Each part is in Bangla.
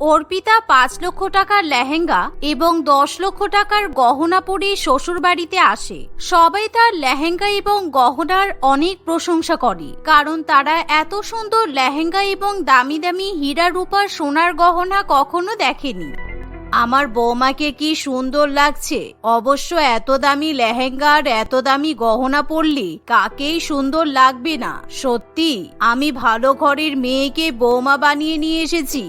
অর্পিতা পাঁচ লক্ষ টাকার লেহেঙ্গা এবং দশ লক্ষ টাকার গহনা পরে শ্বশুর বাড়িতে আসে। সবাই তার লেহেঙ্গা এবং গহনার অনেক প্রশংসা করে, কারণ তারা এত সুন্দর লেহেঙ্গা এবং দামি দামি হীরা রূপার সোনার গহনা কখনো দেখেনি। আমার বৌমাকে কি সুন্দর লাগছে। অবশ্য এত দামি লেহেঙ্গা আর এত দামি গহনা পরলে কাকেই সুন্দর লাগবে না। সত্যি, আমি ভালো ঘরের মেয়েকে বৌমা বানিয়ে নিয়ে এসেছি।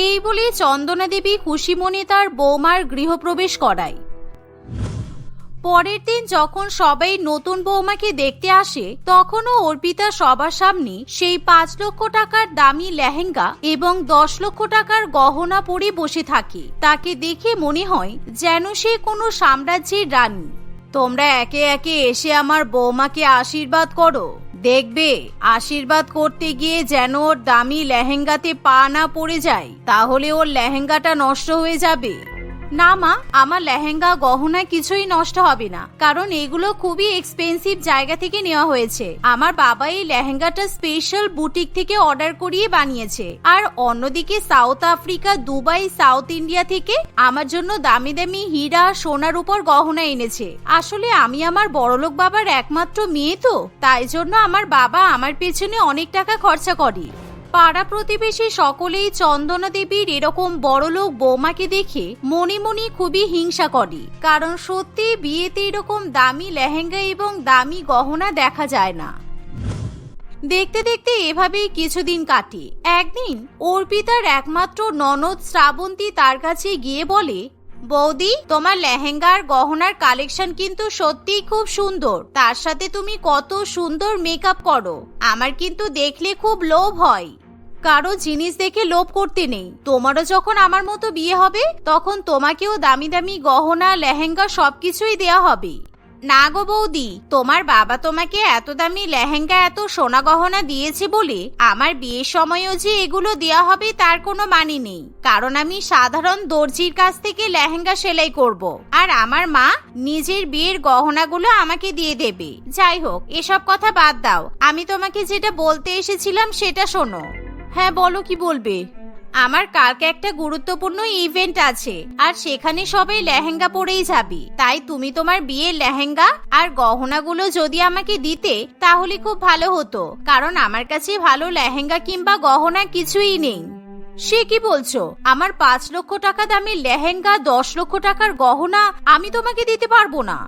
এই বলে চন্দনা দেবী খুশি মনে তার বৌমার গৃহপ্রবেশ করায়। পরের দিন যখন সবাই নতুন বৌমাকে দেখতে আসে, তখনও অর্পিতা সবার সামনে সেই পাঁচ লক্ষ টাকার দামি লেহেঙ্গা এবং দশ লক্ষ টাকার গহনা পরে বসে থাকে। তাকে দেখে মনে হয় যেন সে কোনো সাম্রাজ্যের রানী। তোমরা একে একে এসে আমার বৌমাকে আশীর্বাদ করো। দেখবে, আশীর্বাদ করতে গিয়ে যেন ওর দামি লেহেঙ্গাতে পা না পড়ে যায়, তাহলে ওর লেহেঙ্গাটা নষ্ট হয়ে যাবে। না মা, আমার লেহেঙ্গা গহনা কিছুই নষ্ট হবে না। কারণ এগুলো খুবই এক্সপেন্সিভ জায়গা থেকে নেওয়া হয়েছে। আমার বাবা এই লেহেঙ্গাটা স্পেশাল বুটিক থেকে অর্ডার করিয়ে বানিয়েছে। আর অন্যদিকে South Africa Dubai South India থেকে আমার জন্য দামি দামি হীরা, সোনার উপর গহনা এনেছে। আসলে আমি আমার বড়লোক বাবার একমাত্র মেয়ে তো। তাই জন্য আমার বাবা আমার পেছনে অনেক টাকা খরচা করে। পাড়া প্রতিবেশী সকলেই চন্দনা দেবীর এরকম বড়লোক বৌমাকে দেখে মনে মনে খুবই হিংসা করে। কারণ সত্যি বিয়েতে এরকম দামি লেহেঙ্গা এবং দামি গহনা দেখা যায় না। দেখতে দেখতে এভাবেই কিছুদিন কাটে। একদিন অর্পিতার একমাত্র ননদ শ্রাবন্তী তার কাছে গিয়ে বলে, বৌদি, তোমার লেহেঙ্গার গহনার কালেকশন কিন্তু সত্যিই খুব সুন্দর। তার সাথে তুমি কত সুন্দর মেকআপ করো। আমার কিন্তু দেখলে খুব লোভ হয়। কারও জিনিস দেখে লোভ করতে নেই। তোমারও যখন আমার মতো বিয়ে হবে, তখন তোমাকেও দামি দামি গহনা, লেহেঙ্গা সবকিছুই দেয়া হবে। না গো বৌদি, তোমার বাবা তোমাকে এত দামি লেহেঙ্গা, এত সোনা গহনা দিয়েছে বলে আমার বিয়ের সময়ও যে এগুলো দেয়া হবে তার কোনো মানে নেই। কারণ আমি সাধারণ দর্জির কাছ থেকে লেহেঙ্গা সেলাই করব। আর আমার মা নিজের বিয়ের গহনাগুলো আমাকে দিয়ে দেবে। যাই হোক, এসব কথা বাদ দাও। আমি তোমাকে যেটা বলতে এসেছিলাম সেটা শোনো। হ্যাঁ বলো কি বলবে? আমার কালকে একটা গুরুত্বপূর্ণ ইভেন্ট আছে, আর সেখানে সবাই লেহেঙ্গা পরেই যাবি। তাই তুমি তোমার বিয়ের লেহেঙ্গা আর গহনাগুলো যদি আমাকে দিতে, তাহলে খুব ভালো হতো, কারণ আমার কাছে ভালো লেহেঙ্গা কিংবা গহনা কিছুই নেই। সে কি বলছো? আমার পাঁচ লক্ষ টাকা দামের লেহেঙ্গা, দশ লক্ষ টাকার গহনা, আমি তোমাকে দিতে পারব না।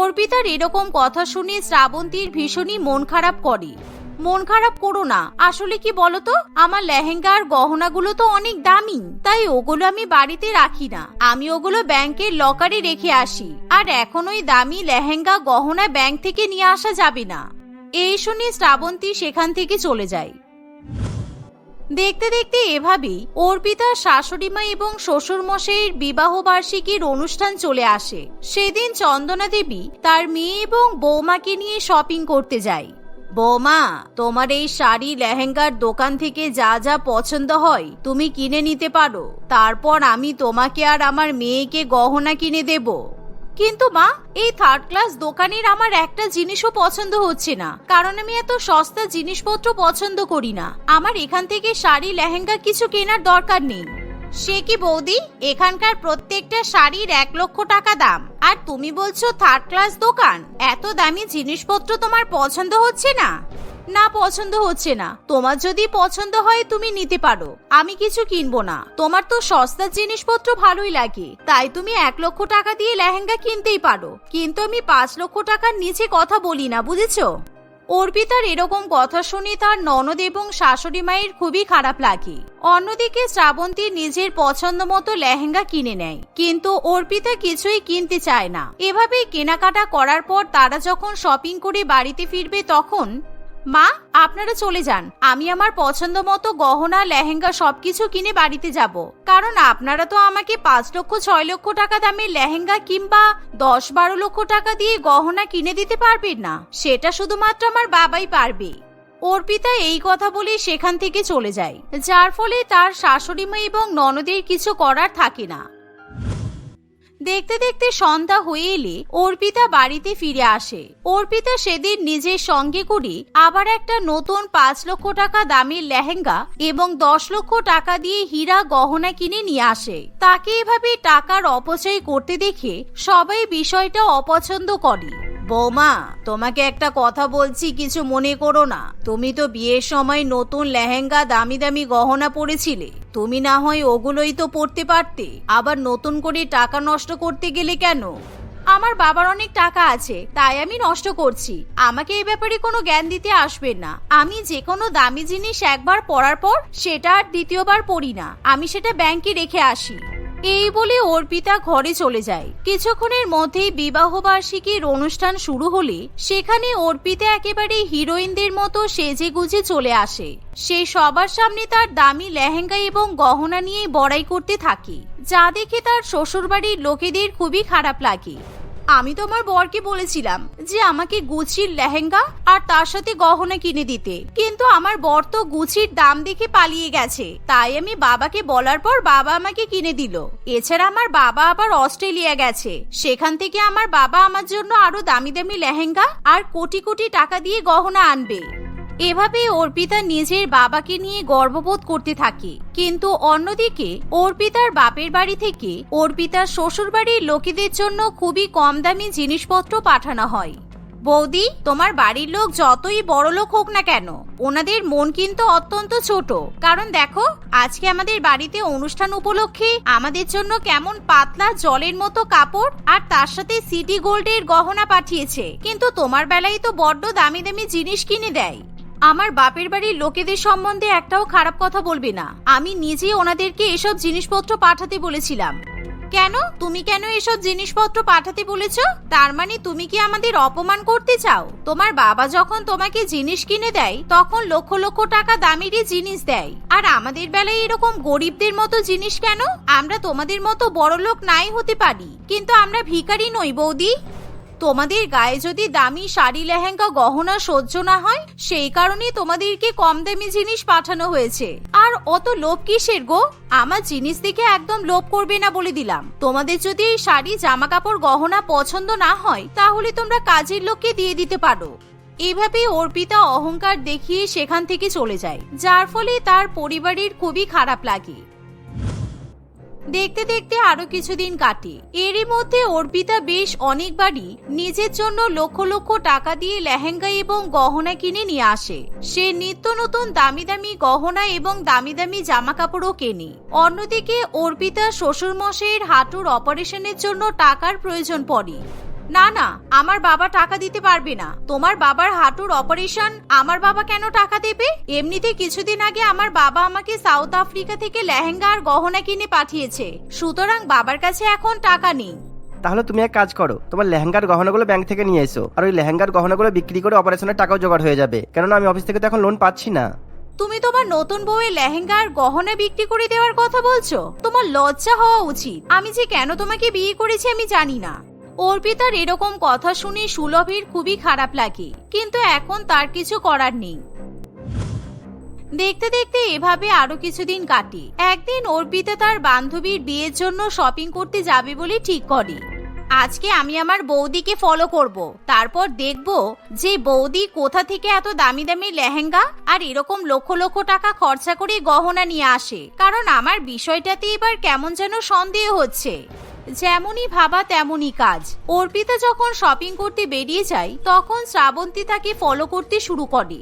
অর্পিতার এরকম কথা শুনে শ্রাবন্তীর ভীষণই মন খারাপ করে। মন খারাপ করো না। আসলে কি বলতো? আমার লেহেঙ্গা আর গহনাগুলো তো অনেক দামি। তাই ওগুলো আমি বাড়িতে রাখি না। আমি ওগুলো ব্যাংকের লকারে রেখে আসি। আর এখন ওই দামি লেহেঙ্গা, গহনা ব্যাংক থেকে নিয়ে আসা যাবে না। এই শুনে শ্রাবন্তী সেখান থেকে চলে যায়। দেখতে দেখতে এভাবেই অর্পিতার শাশুড়িমা এবং শ্বশুর মশাইয়ের বিবাহ বার্ষিকীর অনুষ্ঠান চলে আসে। সেদিন চন্দনা দেবী তার মেয়ে এবং বৌমাকে নিয়ে শপিং করতে যায়। বৌমা, তোমার এই শাড়ি লেহেঙ্গার দোকান থেকে যা যা পছন্দ হয়, তুমি কিনে নিতে পারো। তারপর আমি তোমাকে আর আমার মেয়েকে গহনা কিনে দেব। কিন্তু মা, এই থার্ড ক্লাস দোকানের আমার একটা জিনিসও পছন্দ হচ্ছে না। কারণ আমি এত সস্তা জিনিসপত্র পছন্দ করি না। আমার এখান থেকে শাড়ি, লেহেঙ্গা কিছু কেনার দরকার নেই। সে কি বৌদি? এখানকার প্রত্যেকটা শাড়ির এক লক্ষ টাকা দাম। আর তুমি বলছো থার্ড ক্লাস দোকান। এত দামি জিনিসপত্র তোমার পছন্দ হচ্ছে না? না, পছন্দ হচ্ছে না। তোমার যদি পছন্দ হয়, তুমি নিতে পারো। আমি কিছু কিনবো না। তোমার তো সস্তা জিনিসপত্র ভালোই লাগে। তাই তুমি এক লক্ষ টাকা দিয়ে লেহেঙ্গা কিনতেই পারো। কিন্তু আমি পাঁচ লক্ষ টাকার নিচে কথা বলি না, বুঝেছ? অর্পিতার এরকম কথা শুনে তার ননদ এবং শাশুড়ি মায়ের খুবই খারাপ লাগে। অন্যদিকে শ্রাবন্তী নিজের পছন্দ মতো লেহেঙ্গা কিনে নেয়, কিন্তু অর্পিতা কিছুই কিনতে চায় না। এভাবেই কেনাকাটা করার পর তারা যখন শপিং করে বাড়িতে ফিরবে তখন মা, আপনারা চলে যান। আমি আমার পছন্দ মতো গহনা, লেহেঙ্গা সবকিছু কিনে বাড়িতে যাব। কারণ আপনারা তো আমাকে পাঁচ লক্ষ, ছয় লক্ষ টাকা দামের লেহেঙ্গা কিংবা দশ বারো লক্ষ টাকা দিয়ে গহনা কিনে দিতে পারবেন না। সেটা শুধুমাত্র আমার বাবাই পারবে। অর্পিতা এই কথা বলে সেখান থেকে চলে যায়। যার ফলে তার শাশুড়ি মা এবং ননদের কিছু করার থাকে না। দেখতে দেখতে সন্ধ্যা হয়ে এলে অর্পিতা বাড়িতে ফিরে আসে। অর্পিতা সেদিন নিজের সঙ্গে করে আবার একটা নতুন পাঁচ লক্ষ টাকা দামের লেহেঙ্গা এবং দশ লক্ষ টাকা দিয়ে হীরা গহনা কিনে নিয়ে আসে। তাকে এভাবে টাকার অপচয় করতে দেখে সবাই বিষয়টা অপছন্দ করে। বৌমা, তোমাকে একটা কথা বলছি, কিছু মনে করো না। তুমি তো বিয়ের সময় নতুন লেহেঙ্গা দামি দামি গহনা পরেছিলে। তুমি না হয় ওগুলোই তো পড়তে পারতে। আবার নতুন করে টাকা নষ্ট করতে গেলে কেন? আমার বাবার অনেক টাকা আছে, তাই আমি নষ্ট করছি। আমাকে এই ব্যাপারে কোনো জ্ঞান দিতে আসবেন না। আমি যে কোনো দামি জিনিস একবার পরার পর, সেটা আর দ্বিতীয়বার পড়ি না। আমি সেটা ব্যাংকে রেখে আসি। এই বলে অর্পিতা ঘরে চলে যায়। কিছুক্ষণের মধ্যেই বিবাহবার্ষিকীর অনুষ্ঠান শুরু হলে সেখানে অর্পিতা একেবারে হিরোইনদের মতো সেজে গুজে চলে আসে। সে সবার সামনে তার দামি লেহেঙ্গা এবং গহনা নিয়ে বড়াই করতে থাকে। যা দেখে তার শ্বশুরবাড়ির লোকেদের খুবই খারাপ লাগে। আমি তো আমার বরকে বলেছিলাম যে আমাকে গুচির লেহেঙ্গা আর তার সাথে গহনা কিনে দিতে। কিন্তু আমার বর তো গুচির দাম দেখে পালিয়ে গেছে। তাই আমি বাবাকে বলার পর বাবা আমাকে কিনে দিল। এছাড়া আমার বাবা আবার অস্ট্রেলিয়া গেছে। সেখান থেকে আমার বাবা আমার জন্য আরও দামি দামি লেহেঙ্গা আর কোটি কোটি টাকা দিয়ে গহনা আনবে। এভাবে অর্পিতা নিজের বাবাকে নিয়ে গর্ববোধ করতে থাকে। কিন্তু অন্যদিকে, অর্পিতার বাপের বাড়ি থেকে অর্পিতার শ্বশুর বাড়ির লোকেদের জন্য খুবই কম দামি জিনিসপত্র পাঠানো হয়। বৌদি, তোমার বাড়ির লোক যতই বড় লোক হোক না কেন, ওনাদের মন কিন্তু অত্যন্ত ছোট। কারণ দেখো, আজকে আমাদের বাড়িতে অনুষ্ঠান উপলক্ষে আমাদের জন্য কেমন পাতলা জলের মতো কাপড় আর তার সাথে সিটি গোল্ডের গহনা পাঠিয়েছে। কিন্তু তোমার বেলায় তো বড্ড দামি দামি জিনিস কিনে দেয়। আমার বাপের বাড়ির লোকেদের সম্বন্ধে একটাও খারাপ কথা বলবে না। আমি নিজে ওনাদেরকে এসব জিনিসপত্র পাঠাতে বলেছিলাম। কেন? তুমি কেন এসব জিনিসপত্র পাঠাতে বলেছ? তার মানে তুমি কি আমাদের অপমান করতে চাও? তোমার বাবা যখন তোমাকে জিনিস কিনে দেয়, তখন লক্ষ লক্ষ টাকা দামেরই জিনিস দেয়। আর আমাদের বেলায় এরকম গরিবদের মতো জিনিস কেন? আমরা তোমাদের মতো বড় লোক নাই হতে পারি। কিন্তু আমরা ভিখারি নই, বৌদি। তোমাদের গায়ে যদি দামি শাড়ি, লেহেঙ্গা, গহনা সহ্য না হয়, সেই কারণে তোমাদেরকে কম দামি জিনিস পাঠানো হয়েছে। আর অত লোভ কিসের গো? আমার জিনিস দেখে একদম লোভ করবে না বলে দিলাম। তোমাদের যদি এই শাড়ি জামা কাপড় গহনা পছন্দ না হয়, তাহলে তোমরা কাজের লোককে দিয়ে দিতে পারো। এভাবে অর্পিতা অহংকার দেখিয়ে সেখান থেকে চলে যায়, যার ফলে তার পরিবারের খুবই খারাপ লাগে। দেখতে দেখতে আরও কিছুদিন কাটে। এরই মধ্যে অর্পিতা বেশ অনেকবারই নিজের জন্য লক্ষ লক্ষ টাকা দিয়ে লেহেঙ্গা এবং গহনা কিনে নিয়ে আসে। সে নিত্য নতুন দামি দামি গহনা এবং দামি দামি জামা কাপড়ও কেনে। অন্যদিকে অর্পিতা শ্বশুর মশাইয়ের হাঁটুর অপারেশনের জন্য টাকার প্রয়োজন পড়ে। না না আমার বাবা টাকা দিতে পারবে না। তোমার বাবার হাঁটুর অপারেশন আমার বাবা কেন টাকা দেবে? এমনিতে কিছুদিন আগে আমার বাবা আমাকে সাউথ আফ্রিকা থেকে লেহেঙ্গা আর গহনা কিনে পাঠিয়েছে। সুতরাং বাবার কাছে এখন টাকা নেই। তাহলে তুমি এক কাজ করো তোমার লেহেঙ্গার গহনাগুলো ব্যাংক থেকে নিয়ে এসো আর ওই লেহেঙ্গার গহনাগুলো বিক্রি করে অপারেশনের টাকাও জোগাড় হয়ে যাবে। কেননা আমি অফিস থেকে তো এখন লোন পাচ্ছি না। তুমি তোমার নতুন বউয়ের লেহেঙ্গা আর গহনা বিক্রি করে দেওয়ার কথা বলছো? তোমার লজ্জা হওয়া উচিত। আমি যে কেন তোমাকে বিয়ে করেছি আমি জানি না। অর্পিতার এরকম কথা শুনে সুলভীর খুবই খারাপ লাগে, কিন্তু এখন তার কিছু করার নেই। দেখতে দেখতে এভাবে আরও কিছুদিন কাটে। একদিন অর্পিতা তার বান্ধবীর বিয়ের জন্য শপিং করতে যাবে বলে ঠিক করে। আজকে আমি আমার বৌদিকে ফলো করব, তারপর দেখব যে বৌদি কোথা থেকে এত দামি দামি লেহেঙ্গা আর এরকম লক্ষ লক্ষ টাকা খরচা করে গহনা নিয়ে আসে। কারণ আমার বিষয়টাতে এবার কেমন যেন সন্দেহ হচ্ছে। যেমনই ভাবা তেমনই কাজ। অর্পিতা যখন শপিং করতে বেরিয়ে যায়, তখন শ্রাবন্তী তাকে ফলো করতে শুরু করে।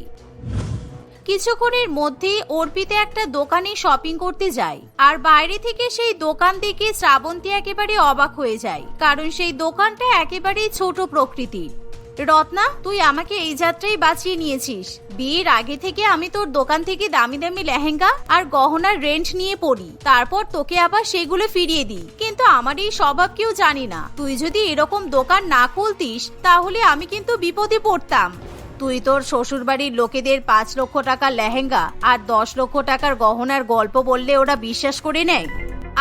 কিছুক্ষণের মধ্যেই অর্পিতা একটা দোকানে শপিং করতে যায় আর বাইরে থেকে সেই দোকান দেখে শ্রাবন্তী একেবারে অবাক হয়ে যায়, কারণ সেই দোকানটা একেবারেই ছোট প্রকৃতির। রত্না, তুই আমাকে এই যাত্রায় বাঁচিয়ে নিয়েছিস। বিয়ের আগে থেকে আমি তোর দোকান থেকে দামি দামি লেহেঙ্গা আর গহনার রেন্ট নিয়ে পড়ি। তারপর তোকে আবার সেগুলো ফিরিয়ে দিই। কিন্তু আমার এই স্বভাব কেউ জানি না। তুই যদি এরকম দোকান না খুলতিস, তাহলে আমি কিন্তু বিপদে পড়তাম। তুই তোর শ্বশুরবাড়ির লোকেদের পাঁচ লক্ষ টাকার লেহেঙ্গা আর দশ লক্ষ টাকার গহনার গল্প বললে ওরা বিশ্বাস করে নেয়।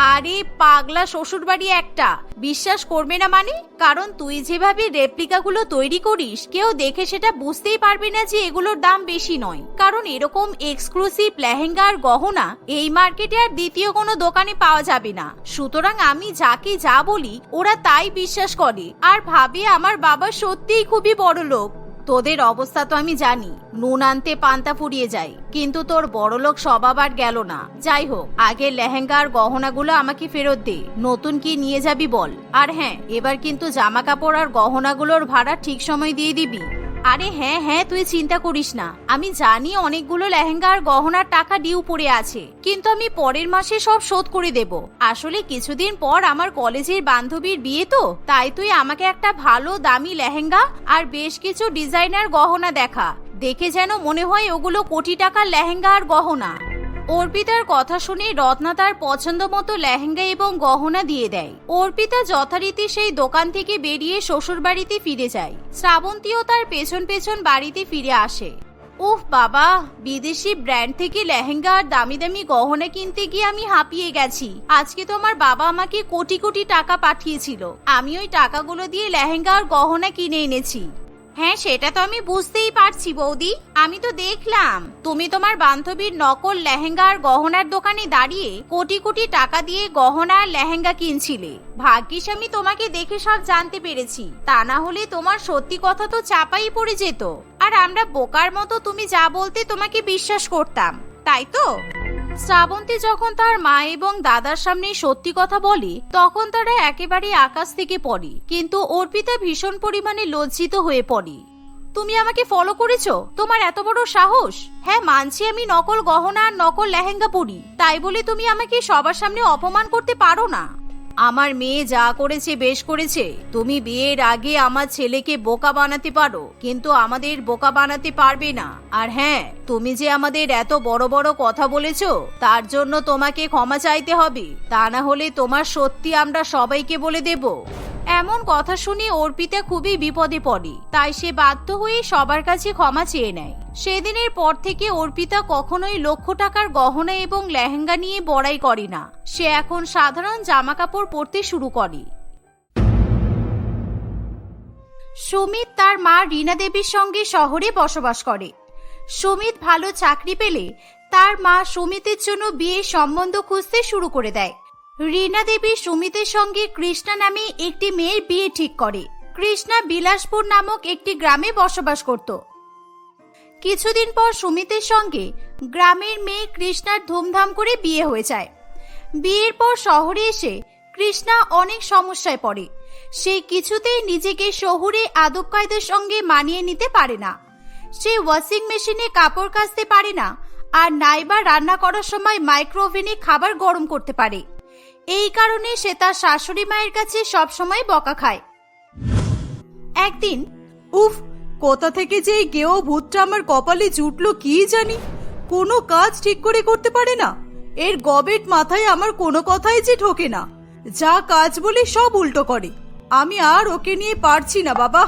আরে পাগলা শ্বশুর বাড়ি একটা। বিশ্বাস করবে না মানে? কারণ তুই যেভাবে রেপ্লিকাগুলো তৈরি করিস, কেউ দেখে সেটা বুঝতেই পারবে না যে এগুলোর দাম বেশি নয়। কারণ এরকম এক্সক্লুসিভ লেহেঙ্গা আর গহনা এই মার্কেটে আর দ্বিতীয় কোনো দোকানে পাওয়া যাবে না। সুতরাং আমি যাকে যা বলি, ওরা তাই বিশ্বাস করে। আর ভাবে আমার বাবা সত্যিই খুবই বড় লোক তোদের অবস্থা তো আমি জানি। নুন আনতে পান্তা ফুরিয়ে যায়। কিন্তু তোর বড়লোক সব আবার গেল না। যাই হোক, আগে লেহেঙ্গা আর গহনাগুলো আমাকে ফেরত দে। নতুন কি নিয়ে যাবি বল। আর হ্যাঁ এবার কিন্তু জামা কাপড় আর গহনাগুলোর ভাড়া ঠিক সময় দিয়ে দিবি। আরে হ্যাঁ হ্যাঁ তুই চিন্তা করিস না। আমি জানি অনেকগুলো লেহেঙ্গা আর গহনার টাকা ডিউ পড়ে আছে, কিন্তু আমি পরের মাসে সব শোধ করে দেব। আসলে কিছুদিন পর আমার কলেজের বান্ধবীর বিয়ে তো, তাই তুই আমাকে একটা ভালো দামি লেহেঙ্গা আর বেশ কিছু ডিজাইনার গহনা দেখা। দেখে যেন মনে হয় ওগুলো কোটি টাকার লেহেঙ্গা আর গহনা। অর্পিতার কথা শুনে রত্না তার পছন্দ মতো লেহেঙ্গা এবং গহনা দিয়ে দেয়। অর্পিতা যথারীতি সেই দোকান থেকে বেরিয়ে শ্বশুর বাড়িতে ফিরে যায়। শ্রাবন্তীও তার পেছন পেছন বাড়িতে ফিরে আসে। উফ বাবা, বিদেশি ব্র্যান্ড থেকে লেহেঙ্গা আর দামি দামি গহনা কিনতে গিয়ে আমি হাঁপিয়ে গেছি। আজকে তো আমার বাবা আমাকে কোটি কোটি টাকা পাঠিয়েছিল। আমি ওই টাকাগুলো দিয়ে লেহেঙ্গা আর গহনা কিনে এনেছি। হ্যাঁ সেটা তো আমি বুঝতেই পারছি, বৌদি। আমি তো দেখলাম, তুমি তোমার বান্ধবীর নকল লেহেঙ্গা আর গহনার দোকানে দাঁড়িয়ে কোটি কোটি টাকা দিয়ে গহনা আর লেহেঙ্গা কিনছিলে। ভাগ্যিস আমি তোমাকে দেখে সব জানতে পেরেছি। তা না হলে তোমার সত্যি কথা তো চাপাই পড়ে যেত। আর আমরা বোকার মতো তুমি যা বলতে তোমাকে বিশ্বাস করতাম, তাই তো? শ্রাবন্তী যখন তার মা এবং দাদার সামনে সত্যি কথা বলে, তখন তারা একেবারে আকাশ থেকে পড়ে। কিন্তু অর্পিতা ভীষণ পরিমাণে লজ্জিত হয়ে পড়ে। তুমি আমাকে ফলো করেছ? তোমার এত বড় সাহস? হ্যাঁ মানছি আমি নকল গহনা আর নকল লেহেঙ্গা পরি। তাই বলে তুমি আমাকে সবার সামনে অপমান করতে পারো না? আমার মেয়ে যা করেছে বেশ করেছে। তুমি বিয়ের আগে আমার ছেলেকে বোকা বানাতে পারো, কিন্তু আমাদের বোকা বানাতে পারবে না। আর হ্যাঁ তুমি যে আমাদের এত বড় বড় কথা বলেছ, তার জন্য তোমাকে ক্ষমা চাইতে হবে। তা না হলে তোমার সত্যি আমরা সবাইকে বলে দেব। এমন কথা শুনে অর্পিতা খুবই বিপদে পড়ে। তাই সে বাধ্য হয়ে সবার কাছে ক্ষমা চেয়ে নেয়। সেদিনের পর থেকে অর্পিতা কখনোই লক্ষ টাকার গহনা এবং লেহেঙ্গা নিয়ে বড়াই করে না। সে এখন সাধারণ জামা কাপড় পরতে শুরু করে। সুমিত তার মা রীনা দেবীর সঙ্গে শহরে বসবাস করে। সুমিত ভালো চাকরি পেলে তার মা সুমিতের জন্য বিয়ের সম্বন্ধ খুঁজতে শুরু করে দেয়। রীনা দেবী সুমিতের সঙ্গে কৃষ্ণা নামে একটি মেয়ের বিয়ে ঠিক করে। কৃষ্ণা বিলাসপুর নামক একটি গ্রামে বসবাস করত। কিছুদিন পর সুমিতের সঙ্গে গ্রামের মেয়ে কৃষ্ণার ধুমধাম করে বিয়ে হয়ে যায়। বিয়ের পর শহরে এসে কৃষ্ণা অনেক সমস্যায় পড়ে। সে কিছুতেই নিজেকে শহুরে আদব কায়দের সঙ্গে মানিয়ে নিতে পারে না। সে ওয়াশিং মেশিনে কাপড় কাচতে পারে না আর নাইবা রান্না করার সময় মাইক্রোওভেনে খাবার গরম করতে পারে। এই কারণে সে তার শাশুড়ি মায়ের কাছে সবসময় বকা খায়। একদিন, উফ, কোথা থেকে যে এই গেও ভূতটা আমার কপালে জুটলো কি জানি? কোনো কাজ ঠিক করে করতে পারে না। এর গবেট মাথায় আমার কোনো কথাই যে ঢোকে না। যা কাজ বলি সব উল্টো করে। আমি আর ওকে নিয়ে পারছি না, বাবা।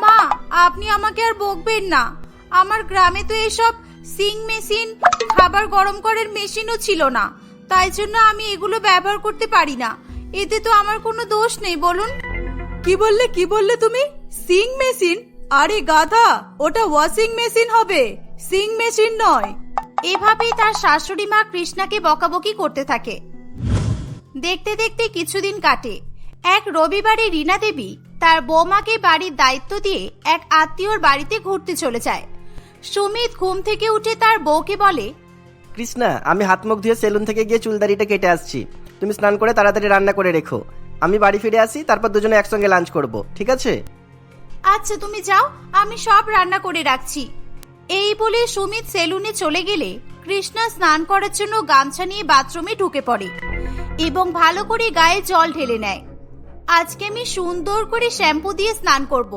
মা, আপনি আমাকে আর বকবেন না। আমার গ্রামে তো এসব সিং মেশিন, খাবার গরম করার মেশিনও ছিল না। তাই জন্য আমি এগুলো ব্যবহার করতে পারি না। এতে তো আমার কোনো দোষ নেই বলুন। কি বললে কি বললে তুমি? Sing machine? আরে গাধা ওটা ওয়াশিং মেশিন হবে। সিং মেশিন নয়। এভাবেই তার শাশুড়ি মা কৃষ্ণাকে বকাবকি করতে থাকে। দেখতে দেখতে কিছুদিন কাটে। এক রবিবারে রীনা দেবী তার বৌমাকে বাড়ির দায়িত্ব দিয়ে এক আত্মীয়র বাড়িতে ঘুরতে চলে যায়। সুমিত ঘুম থেকে উঠে তার বউকে বলে কৃষ্ণা, আমি হাত মুখ ধুয়ে সেলুন থেকে গিয়ে চুলদারিটা কেটে আসছি। তুমি স্নান করে তাড়াতাড়ি রান্না করে রেখো। আমি বাড়ি ফিরে আসি, তারপর দুজনে একসঙ্গে লাঞ্চ করব, ঠিক আছে? আচ্ছা তুমি যাও, আমি সব রান্না করে রাখছি। এই বলে সুমিত সেলুনে চলে গেলে কৃষ্ণা স্নান করার জন্য গামছা নিয়ে বাথরুমে ঢুকে পড়ে এবং ভালো করে গায়ে জল ঢেলে নেয়। আজকে আমি সুন্দর করে শ্যাম্পু দিয়ে স্নান করব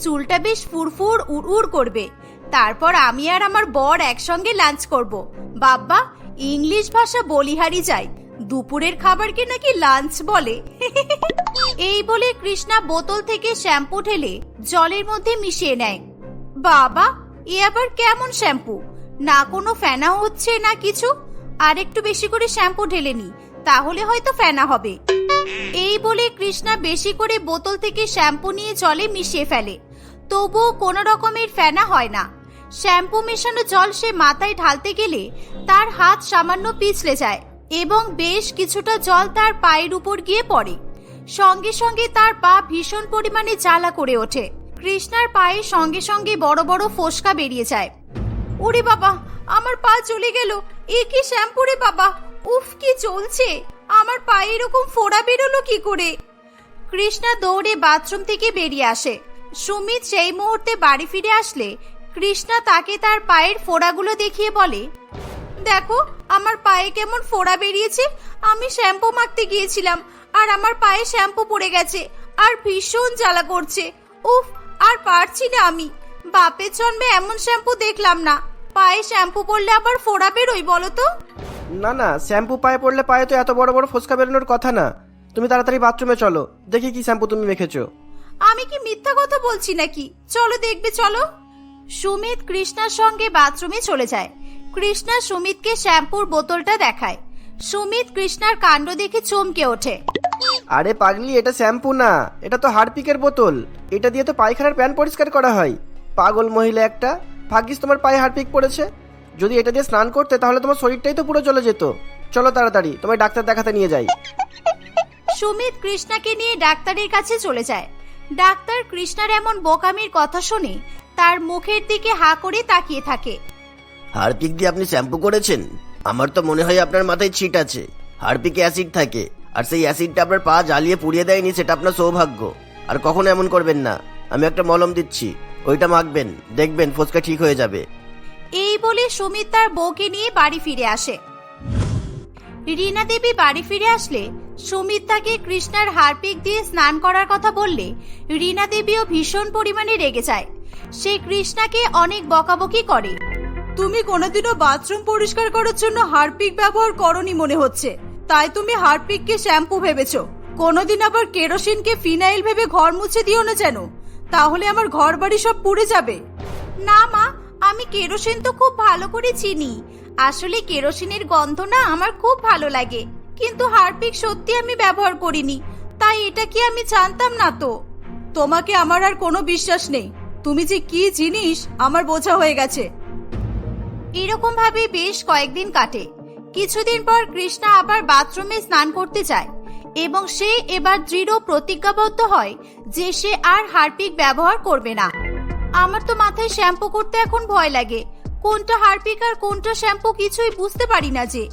চুলটা বেশ ফুরফুর উড় উড় করবে। তারপর আমি আর আমার বর একসঙ্গে লাঞ্চ করব। বাব্বা, ইংলিশ ভাষা বলিহারি যায়। দুপুরের খাবারকে নাকি লাঞ্চ বলে। এই বলে কৃষ্ণা বোতল থেকে শ্যাম্পু ঢেলে জলের মধ্যে মিশিয়ে নেয়। বাবা, এ আবার কেমন শ্যাম্পু? না কোনো ফেনা হচ্ছে না কিছু? আর একটু বেশি করে শ্যাম্পু ঢেলে নি। তাহলে হয়তো ফেনা হবে। এই বলে কৃষ্ণা বেশি করে বোতল থেকে শ্যাম্পু নিয়ে জলে মিশিয়ে ফেলে। তবুও কোনো রকমের ফেনা হয় না। শ্যাম্পু মেশানো জল সে মাথায় ঢালতে গেলে তার হাত সামান্য পিছলে যায় এবং বেশ কিছুটা জল তার পায়ের উপর গিয়ে পড়ে। সঙ্গে সঙ্গে তার পা ভীষণ পরিমাণে জ্বালা করে ওঠে। কৃষ্ণার পায়ে সঙ্গে সঙ্গে বড় বড় ফোসকা বেরিয়ে যায়। ওরে বাবা, আমার পা চলে গেল। এ কি শ্যাম্পু রে বাবা? উফ, কি চলছে? আমার পায়ে এরকম ফোড়া বেরোলো কি করে? কৃষ্ণা দৌড়ে বাথরুম থেকে বেরিয়ে আসে। সুমিত সেই মুহূর্তে বাড়ি ফিরে আসলে। কৃষ্ণা তাকে তার পায়ের ফোড়াগুলো দেখিয়ে বলে, দেখো, আমার পায়ে কেমন ফোড়া বেরিয়েছে। আমি শ্যাম্পু মাখতে গিয়েছিলাম, আর আমার পায়ে শ্যাম্পু পড়ে গেছে, আর ভীষণ জ্বালা করছে। উফ, আর পারছি না আমি। বাপের জন্মে এমন শ্যাম্পু দেখলাম না। পায়ে শ্যাম্পু পড়লে আবার ফোড়া বেরোই বলো তো? না না শ্যাম্পু পায়ে পড়লে পায়ে তো এত বড় বড় ফোসকা বেরোনোর কথা না। তুমি তাড়াতাড়ি বাথরুমে চলো দেখি কি শ্যাম্পু তুমি মেখেছো। আমি কি মিথ্যা কথা বলছি নাকি? চলো দেখবে চলো। সুমিত কৃষ্ণার সঙ্গে বাথরুমে চলে যায়। কৃষ্ণা সুমিতকে শ্যাম্পুর বোতলটা দেখায়। সুমিত কৃষ্ণার কাণ্ড দেখে চমকে ওঠে। আরে পাগলি এটা শ্যাম্পু না এটা তো হারপিকের বোতল। এটা দিয়ে তো পায়খানার প্যান পরিষ্কার করা হয়। পাগল মহিলা একটা ভাগ্যিস তোমার পায়ে হারপিক পড়েছে। যদি এটা দিয়ে স্নান করতে তাহলে তোমার শরীরটাই তো পুরো চলে যেত। চলো তাড়াতাড়ি তোমায় ডাক্তার দেখাতে নিয়ে যাই। সুমিত কৃষ্ণাকে নিয়ে ডাক্তারের কাছে চলে যায়। ডাক্তার কৃষ্ণার এমন বোকামির কথা শুনে তার মুখের দিকে হা করে তাকিয়ে থাকে। হারপিক দিয়ে আপনি শ্যাম্পু করেছেন? আমার তো মনে হয় আপনার মাথায় ছিট আছে। হারপিকে অ্যাসিড থাকে আর সেই অ্যাসিডটা আপনার পা জ্বালিয়ে পুড়িয়ে দেয়নি সেটা আপনার সৌভাগ্য। আর কখনো এমন করবেন না। আমি একটা মলম দিচ্ছি ওইটা মাখবেন দেখবেন ফোসকা ঠিক হয়ে যাবে। এই বলে সুমিত তার বউকে নিয়ে বাড়ি ফিরে আসে। রীনা দেবী বাড়ি ফিরে আসলে সুমিত তাকে কৃষ্ণার হারপিক দিয়ে স্নান করার কথা বললে রীনা দেবীও ভীষণ পরিমাণে রেগে যায়। সে কৃষ্ণাকে অনেক বকাবকি করে। তুমি কোনোদিনও বাথরুম পরিষ্কার করার জন্য হারপিক ব্যবহার করনি মনে হচ্ছে। তাই তুমি হারপিককে শ্যাম্পু ভেবেছো। কোনোদিন আবার কেরোসিনকে ফিনাইল ভেবে ঘর মুছে দিও না যেন। তাহলে আমার ঘর বাড়ি সব পুড়ে যাবে। না মা আমি কেরোসিন তো খুব ভালো করে চিনি। আসলে কেরোসিনের গন্ধ না আমার খুব ভালো লাগে। কিন্তু হারপিক সত্যি আমি ব্যবহার করিনি, তাই এটা কি আমি জানতাম না তো? তোমাকে আমার আর কোনো বিশ্বাস নেই। তুমি যে কি জিনিস, আমার বোঝা হয়ে গেছে। এরকম ভাবে বেশ কয়েকদিন কাটে। কিছুদিন পর কৃষ্ণা আবার বাথরুমে স্নান করতে যায় এবং সে এবার দৃঢ় প্রতিজ্ঞাবদ্ধ হয় যে সে আর হারপিক ব্যবহার করবে না। আমার তো মাথায় শ্যাম্পু করতে এখন ভয় লাগে। কোনটা হারপিক আর কোনটা শ্যাম্পু কিছুই বুঝতে পারি না যে।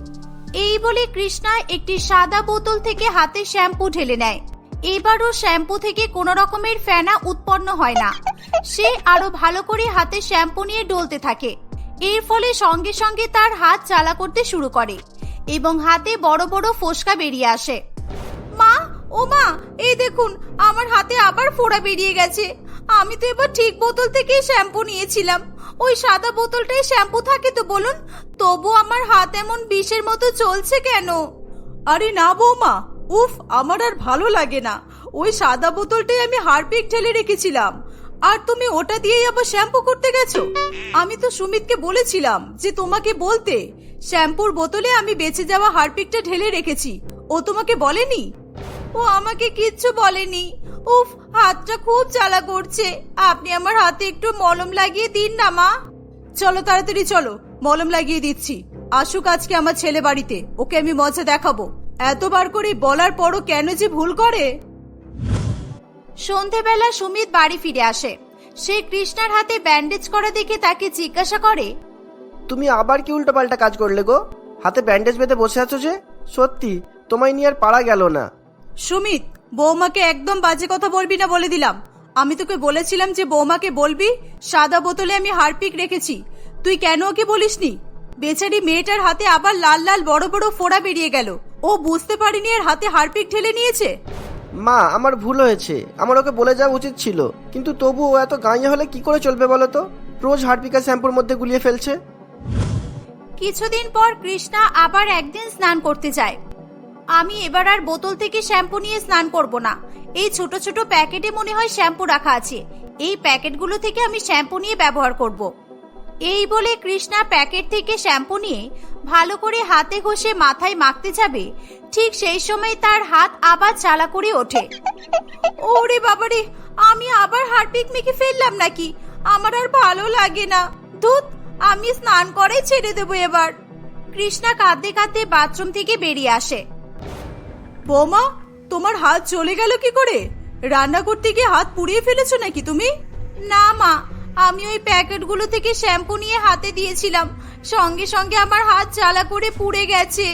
এই বলে কৃষ্ণা একটি সাদা বোতল থেকে হাতে শ্যাম্পু ঢেলে নেয়। এবারও শ্যাম্পু থেকে কোনো রকমের ফেনা উৎপন্ন হয় না। সে আরও ভালো করে হাতে শ্যাম্পু নিয়ে ডলতে থাকে। এর ফলে সঙ্গে সঙ্গে তার হাত চালা করতে শুরু করে এবং হাতে বড় বড় ফোসকা বেরিয়ে আসে। মা, ও মা, এই দেখুন, আমার হাতে আবার ফোড়া বেরিয়ে গেছে। আমি তো এবার ঠিক বোতল থেকেই শ্যাম্পু নিয়েছিলাম। ওই সাদা বোতলটাই শ্যাম্পু থাকে তো বলুন তবু আমার হাত এমন বিষের মতো চলছে কেন? আরে না বৌমা, উফ, আমার আর ভালো লাগে না। ওই সাদা বোতলটাই আমি হারপিক ঢেলে রেখেছিলাম। আর তুমি ওটা দিয়েই আবার শ্যাম্পু করতে গেছো? আমি তো সুমিতকে বলেছিলাম যে তোমাকে বলতে, শ্যাম্পুর বোতলে আমি বেঁচে যাওয়া হারপিকটা ঢেলে রেখেছি। ও তোমাকে বলেনি? ও আমাকে কিচ্ছু বলেনি। উফ, হাতটা খুব জ্বালা করছে। আপনি আমার হাতে একটু মলম লাগিয়ে দিন না, মা। চলো তাড়াতাড়ি চলো, মলম লাগিয়ে দিচ্ছি। আসুক আজকে আমার ছেলে বাড়িতে, ওকে আমি মজা দেখাবো। এতবার করে বলার পরও কেন যে ভুল করে? সন্ধেবেলা সুমিত বাড়ি ফিরে আসে। সে কৃষ্ণার হাতে ব্যান্ডেজ করা দেখে তাকে জিজ্ঞাসা করে, তুমি আবার কি উল্টোপাল্টা কাজ করলে গো? হাতে ব্যান্ডেজ বেঁধে বসে আছো যে? সত্যি, তোমায় নিয়ে আর পারা গেল না। সুমিত বৌমাকে একদম বাজে কথা বলবি না বলে দিলাম। আমি তোকে বলেছিলাম যে বৌমাকে বলবি সাদা বোতলে আমি হারপিক রেখেছি। তুই কেন ওকে বলিসনি? বেচারি মেয়েটার হাতে আবার লাল লাল বড় বড় ফোড়া বেরিয়ে গেল। ও বুঝতে পারিনি এর হাতে হারপিক ঢেলে নিয়েছে। মা আমার ভুল হয়েছে। আমার ওকে বলে যাওয়া উচিত ছিল। কিন্তু তবু ও এত গাঁয়ে হলে কি করে চলবে বলো তো? রোজ হারপিকা শ্যাম্পুর মধ্যে গুলিয়ে ফেলছে। কিছুদিন পর কৃষ্ণা আবার একদিন স্নান করতে যায়। আমি এবার আর বোতল থেকে শ্যাম্পু নিয়ে স্নান করব না। এই ছোট ছোট প্যাকেটে মনে হয় শ্যাম্পু রাখা আছে। এই প্যাকেটগুলো থেকে আমি শ্যাম্পু নিয়ে ব্যবহার করব। এই বলে কৃষ্ণা প্যাকেট থেকে শ্যাম্পু নিয়ে ভালো করে হাতে ঘষে মাথায় মাখতে যাবে। ঠিক সেই সময় তার হাত আবার চালা করে ওঠে। ওরে বাবারে, আমি আবার হারপিক মেখে ফেললাম নাকি? আমার আর ভালো লাগে না। দুধ আমি স্নান করে ছেড়ে দেবো এবার। কৃষ্ণা কাঁদতে কাঁদতে বাথরুম থেকে বেরিয়ে আসে। বৌমা তোমার হাত চলে গেল কি করে? রান্না করতে গিয়ে হাত পুড়িয়ে ফেলেছো নাকি তুমি? না মা আমি ওই প্যাকেটগুলো থেকে শ্যাম্পু নিয়ে হাতে দিয়েছিলাম। সঙ্গে সঙ্গে আমার হাত জ্বালা করে পুড়ে গেছে।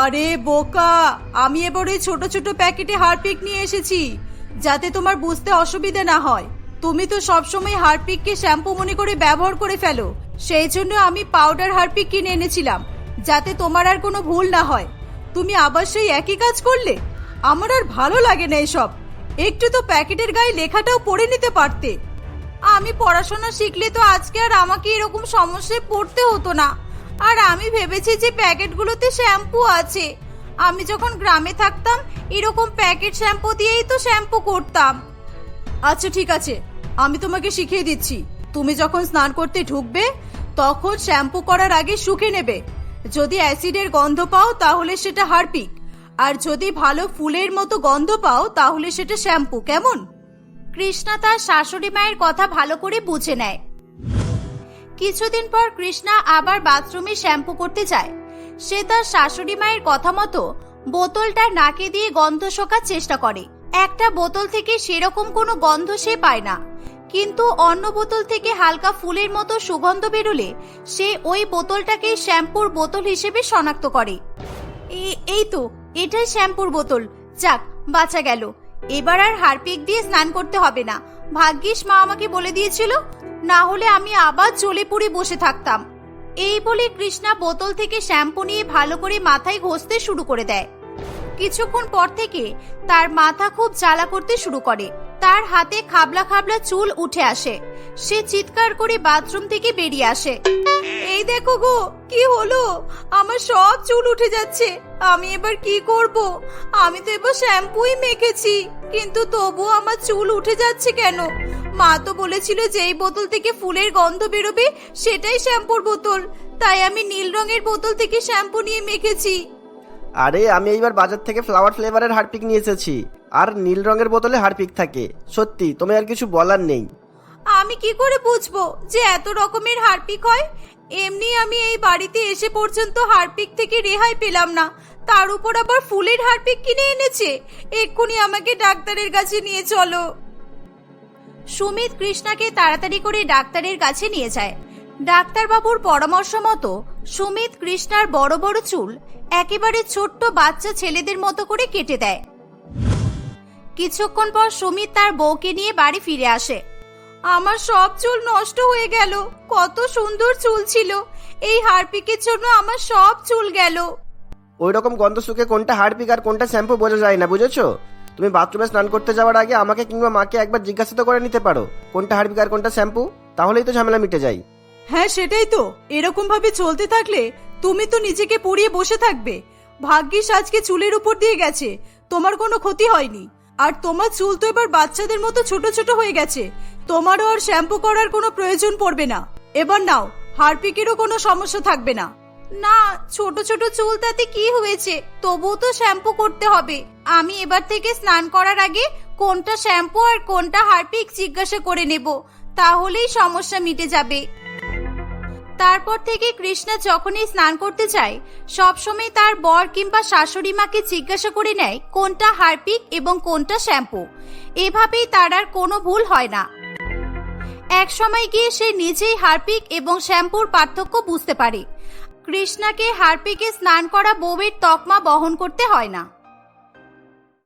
আরে বোকা আমি এবার ওই ছোট ছোট প্যাকেটে হারপিক নিয়ে এসেছি যাতে তোমার বুঝতে অসুবিধা না হয়। তুমি তো সবসময় হারপিককে শ্যাম্পু মনে করে ব্যবহার করে ফেলো সেই জন্য আমি পাউডার হারপিক কিনে এনেছিলাম যাতে তোমার আর কোনো ভুল না হয়। তুমি আবার সেই একই কাজ করলে? আমার আর ভালো লাগে না এসব। একটু তো প্যাকেটের গায়ে লেখাটাও পড়ে নিতে পারতে। আমি পড়াশোনা শিখলে তো আজকে আর আমাকে এরকম সমস্যায় পড়তে হতো না। আর আমি ভেবেছি যে প্যাকেটগুলোতে শ্যাম্পু আছে। আমি যখন গ্রামে থাকতাম, এরকম প্যাকেট শ্যাম্পু দিয়েই তো শ্যাম্পু করতাম। আচ্ছা ঠিক আছে। আমি তোমাকে শিখিয়ে দিচ্ছি। তুমি যখন স্নান করতে ঢুকবে, তখন শ্যাম্পু করার আগে শুকে নেবে। যদি অ্যাসিডের গন্ধ পাও, তাহলে সেটা হারপিক। আর যদি ভালো ফুলের মতো গন্ধ পাও, তাহলে সেটা শ্যাম্পু। কেমন? কৃষ্ণা তার শাশুড়ি মায়ের কথা ভালো করে বুঝে নেয়। কিছুদিন পর কৃষ্ণা আবার বাথরুমে শ্যাম্পু করতে যায়। সে তার শাশুড়ি মায়ের কথা মতো বোতলটা নাকে দিয়ে গন্ধ শোকার চেষ্টা করে। একটা বোতল থেকে সেরকম কোনো গন্ধ সে পায় না। কিন্তু অন্য বোতল থেকে হালকা ফুলের মতো সুগন্ধ বেরোলে সে ওই বোতলটাকে শ্যাম্পুর বোতল হিসেবে শনাক্ত করে। এই তো, এটাই শ্যাম্পুর বোতল। যাক, বাঁচা গেল। এবার আর হারপিক দিয়ে স্নান করতে হবে না। ভাগ্যিস মা আমাকে বলে দিয়েছিল, না হলে আমি আবার জ্বলে পুড়ে বসে থাকতাম। এই বলে কৃষ্ণা বোতল থেকে শ্যাম্পু নিয়ে ভালো করে মাথায় ঘষতে শুরু করে দেয়। কিছুক্ষণ পর থেকে তার মাথা খুব জ্বালা করতে শুরু করে। তার হাতে খাবলা খাবলা চুল উঠে আসে। সে চিৎকার করে বাথরুম থেকে বেরিয়ে আসে। এই দেখো গো, কি হলো? আমার সব চুল উঠে যাচ্ছে। আমি এবার কি করব? আমি তো এবার শ্যাম্পুই মেখেছি। কিন্তু তবু আমার চুল উঠে যাচ্ছে কেন? মা তো বলেছিল যে এই বোতল থেকে ফুলের গন্ধ বেরোবে, সেটাই শ্যাম্পুর বোতল। তাই আমি নীল রঙের বোতল থেকে শ্যাম্পু নিয়ে মেখেছি। আরে, আমি এইবার বাজার থেকে ফ্লাওয়ার ফ্লেভারের হারপিক নিয়ে এসেছি। আর নীল রঙের বোতলে হারপিক থাকে। সত্যি, তোমায় আর কিছু বলার নেই। আমি কি করে বুঝব যে এত রকমের হারপিক হয়? এমনি আমি এই বাড়িতে এসে পর্যন্ত হারপিক থেকে রেহাই পেলাম না। তার উপর আবার ফুলের হারপিক কিনে এনেছে? এক্ষুনি আমাকে ডাক্তারের কাছে নিয়ে চলো। সুমিত কৃষ্ণাকে তাড়াতাড়ি করে ডাক্তারের কাছে নিয়ে যায়। ডাক্তারবাবুর পরামর্শ মতো সুমিত কৃষ্ণার বড় বড় চুল একেবারে ছোট্ট বাচ্চা ছেলেদের মতো করে কেটে দেয়। কিছুক্ষণ পর সুমিত তার বউকে নিয়ে বাড়ি ফিরে আসে। আমার সব চুল নষ্ট হয়ে গেল, কত সুন্দর চুল ছিল, এই হারপিকের জন্য আমার সব চুল গেল। ওই রকম গন্ধ শুকে কোনটা হারপিক আর কোনটা শ্যাম্পু বোঝা যায় না, বুঝেছ? তুমি বাথরুমে স্নান করতে যাওয়ার আগে আমাকে কিংবা মাকে একবার জিজ্ঞাসা তো করে নিতে পারো, কোনটা হারপিক আর কোনটা শ্যাম্পু, তাহলেই তো ঝামেলা মিটে যায়। হ্যাঁ সেটাই তো। এরকম ভাবে চলতে থাকলে তুমি তো নিজেকে পড়িয়ে বসে থাকবে। ভাগ্যিস আজকে চুলের উপর দিয়ে গেছে। তোমার কোনো ক্ষতি হয়নি। আর তোমার চুল তো এবার বাচ্চাদের মতো ছোট ছোট হয়ে গেছে। তোমারও আর শ্যাম্পু করার কোনো প্রয়োজন পড়বে না। এবার নাও, হারপিকেরও কোনো সমস্যা থাকবে না। না, ছোট ছোট চুল তাতে কি হয়েছে? তবুও তো শ্যাম্পু করতে হবে। আমি এবার থেকে স্নান করার আগে কোনটা শ্যাম্পু আর কোনটা হারপিক জিজ্ঞাসা করে নেব। তাহলেই সমস্যা মিটে যাবে। তারপর থেকে কৃষ্ণা যখনই স্নান করতে যায়, সবসময় তার বর কিংবা শাশুড়ি মাকে জিজ্ঞাসা করে নেয় কোনটা হারপিক এবং কোনটা শ্যাম্পু। এভাবেই তার আর কোনো ভুল হয় না। এক সময় গিয়ে সে নিজেই হারপিক এবং শ্যাম্পুর পার্থক্য বুঝতে পারে। কৃষ্ণাকে হারপিকে স্নান করা বউয়ের তকমা বহন করতে হয় না।